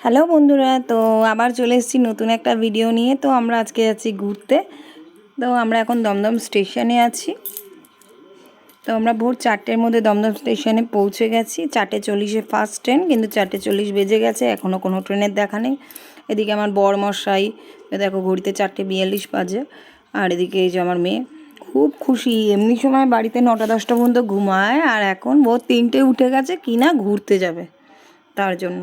Hello বন্ধুরা, তো আবার চলে এসেছি নতুন একটা ভিডিও নিয়ে। তো আমরা আজকে যাচ্ছি ঘুরতে। তো আমরা এখন দমদম স্টেশনে আছি। তো আমরা ভোর চারটের মধ্যে দমদম স্টেশনে পৌঁছে গেছি। চারটে চল্লিশে ফার্স্ট ট্রেন কিন্তু চারটে চল্লিশ বেজে গেছে। এখনও কোনো ট্রেনের দেখা নেই। এদিকে আমার বর মশাই দেখো ঘড়িতে চারটে বিয়াল্লিশ বাজে। আর এদিকে এই যে আমার মেয়ে, খুব খুশি। এমনি সময় বাড়িতে নটা দশটা পর্যন্ত ঘুমায়। আর এখন ভোর তিনটে উঠে গেছে কিনা ঘুরতে যাবে তার জন্য।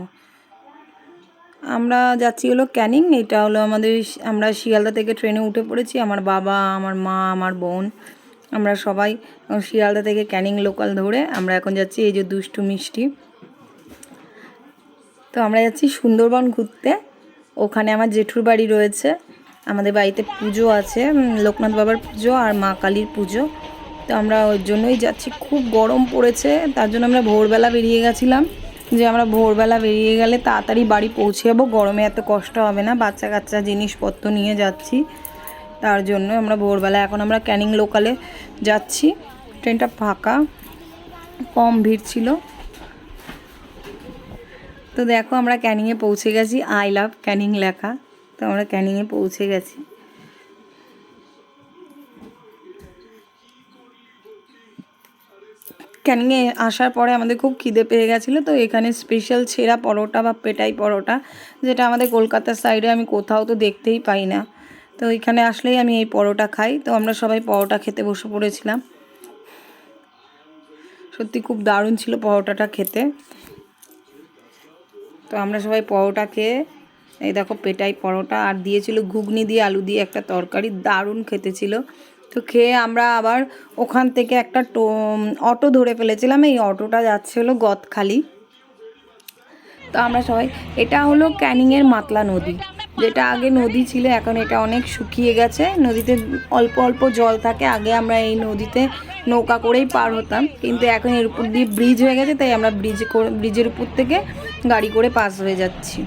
আমরা যাচ্ছি হলো ক্যানিং, এটা হলো আমাদের আমরা শিয়ালদা থেকে ট্রেনে উঠে পড়েছি, আমার বাবা, আমার মা, আমার বোন, আমরা সবাই শিয়ালদা থেকে ক্যানিং লোকাল ধরে আমরা এখন যাচ্ছি এই যে দুষ্টু মিষ্টি। তো আমরা যাচ্ছি সুন্দরবন ঘুরতে, ওখানে আমার জেঠুর বাড়ি রয়েছে, আমাদের বাড়িতে পুজো আছে লোকনাথ বাবার পুজো আর মা কালীর পুজো। তো আমরা ওর জন্যই যাচ্ছি, খুব গরম পড়েছে, তার জন্য আমরা ভোরবেলা বেরিয়ে গেছিলাম। যে আমরা ভোরবেলা বেরিয়ে গেলে তাড়াতাড়ি বাড়ি পৌঁছে যাব গরমে এত কষ্ট হবে না বাচ্চা কাচ্চা জিনিসপত্র নিয়ে যাচ্ছি। তার জন্য আমরা ভোরবেলা, এখন আমরা ক্যানিং লোকালে যাচ্ছি। ট্রেনটা ফাঁকা, কম ভিড় ছিল। তো দেখো আমরা ক্যানিংয়ে পৌঁছে গেছি, আই লাভ ক্যানিং লেখা। তো আমরা ক্যানিংয়ে পৌঁছে গেছি। ক্যানিংয়ে আসার পরে আমাদের খুব খিদে পেয়ে গেছিল, তো এখানে স্পেশাল ছেঁড়া পরোটা বা পেটাই পরোটা, যেটা আমাদের কলকাতার সাইডে আমি কোথাও তো দেখতেই পাই না। তো এখানে আসলেই আমি এই পরোটা খাই, তো আমরা সবাই পরোটা খেতে বসে পড়েছিলাম। সত্যি খুব দারুণ ছিল পরোটাটা খেতে। তো আমরা সবাই পরোটা খেয়ে, এই দেখো পেটাই পরোটা, আর দিয়েছিল ঘুগনি দিয়ে আলু দিয়ে একটা তরকারি, দারুণ খেতে ছিল। তো খেয়ে আমরা আবার ওখান থেকে একটা অটো ধরে ফেলেছিলাম। এই অটোটা যাচ্ছে হলো গদখালি। তো আমরা সবাই, এটা হলো ক্যানিংয়ের মাতলা নদী। যেটা আগে নদী ছিল, এখন এটা অনেক শুকিয়ে গেছে। নদীতে অল্প অল্প জল থাকে, আগে আমরা এই নদীতে নৌকা করেই পার হতাম। কিন্তু এখন এর উপর দিয়ে ব্রিজ হয়ে গেছে, তাই আমরা ব্রিজ ব্রিজের উপর থেকে গাড়ি করে পাস হয়ে যাচ্ছি।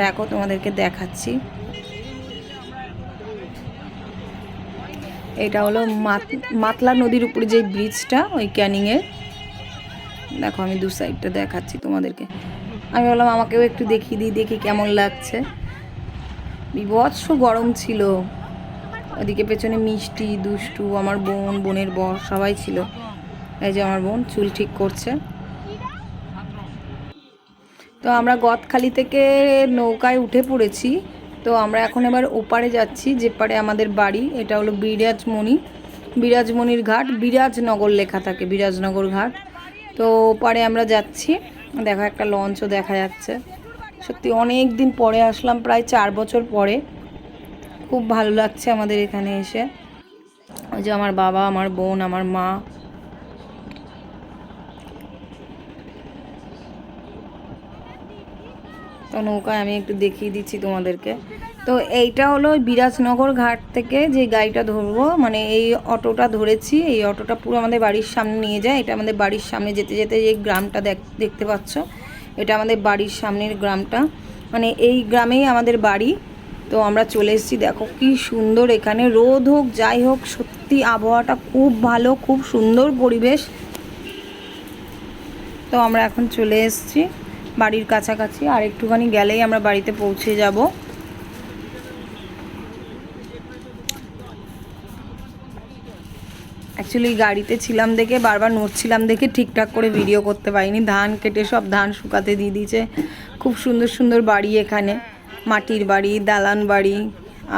দেখো তোমাদেরকে দেখাচ্ছি। এটা হলো মাত- মাতলা নদীর উপরে যে ব্রিজটা ওই ক্যানিংয়ের দেখো, আমি দু সাইডটা দেখাচ্ছি তোমাদেরকে। আমি বললাম আমাকেও একটু দেখিয়ে দিই, দেখি কেমন লাগছে। বিভৎস গরম ছিল। ওদিকে পেছনে মিষ্টি, দুষ্টু, আমার বোন, বোনের বর, সবাই ছিল। এই যে আমার বোন, চুল ঠিক করছে। তো আমরা গদখালি থেকে নৌকায় উঠে পড়েছি। তো আমরা এখন এবার ওপারে যাচ্ছি, যে পারে আমাদের বাড়ি, এটা হলো বিরাজমণি, বিরাজমণির ঘাট, বিরাজনগর লেখা থাকে, বিরাজনগর ঘাট। তো ওপারে আমরা যাচ্ছি, দেখো একটা লঞ্চও দেখা যাচ্ছে। সত্যি অনেক দিন পরে আসলাম, প্রায় চার বছর পরে। খুব ভালো লাগছে আমাদের এখানে এসে। ওই যে আমার বাবা, আমার বোন, আমার মা তো নৌকায় আমি একটু দেখিয়ে দিচ্ছি তোমাদেরকে। তো এইটা হলো বিরাজনগর ঘাট থেকে যে গাড়িটা ধরবো মানে এই অটোটা ধরেছি, এই অটোটা পুরো আমাদের বাড়ির সামনে নিয়ে যায়। এটা আমাদের বাড়ির সামনে যেতে যেতে যে গ্রামটা দেখ- দেখতে পাচ্ছ, এটা আমাদের বাড়ির সামনের গ্রামটা। মানে এই গ্রামেই আমাদের বাড়ি। তো আমরা চলে এসেছি, দেখো কি সুন্দর এখানে রোদ হোক, যাই হোক, সত্যি আবহাওয়াটা খুব ভালো, খুব সুন্দর পরিবেশ। তো আমরা এখন চলে এসেছি। বাড়ির কাছাকাছি, আর একটুখানি গেলেই আমরা বাড়িতে পৌঁছে যাব। অ্যাকচুয়ালি গাড়িতে ছিলাম দেখে, বারবার নড়ছিলাম দেখে ঠিকঠাক করে ভিডিও করতে পারিনি। ধান কেটে সব ধান শুকাতে দিয়ে দিয়েছে। খুব সুন্দর সুন্দর বাড়ি এখানে। মাটির বাড়ি, দালান বাড়ি,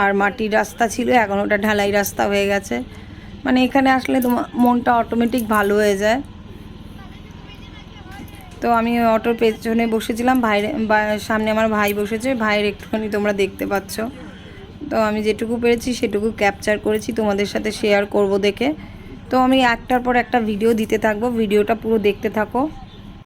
আর মাটির রাস্তা ছিল, এখন ওটা ঢালাই রাস্তা হয়ে গেছে। মানে এখানে আসলে তোমার মনটা অটোমেটিক ভালো হয়ে যায়। তো আমি অটোর পেছনে বসেছিলাম ভাইয়ের সামনে আমার ভাই বসেছে, ভাইয়ের একটুখানি তোমরা দেখতে পাচ্ছ। তো আমি যেটুকু পেরেছি সেটুকু ক্যাপচার করেছি, তোমাদের সাথে শেয়ার করব দেখে। তো আমি একটার পর একটা ভিডিও দিতে থাকব ভিডিওটা পুরো দেখতে থাকো।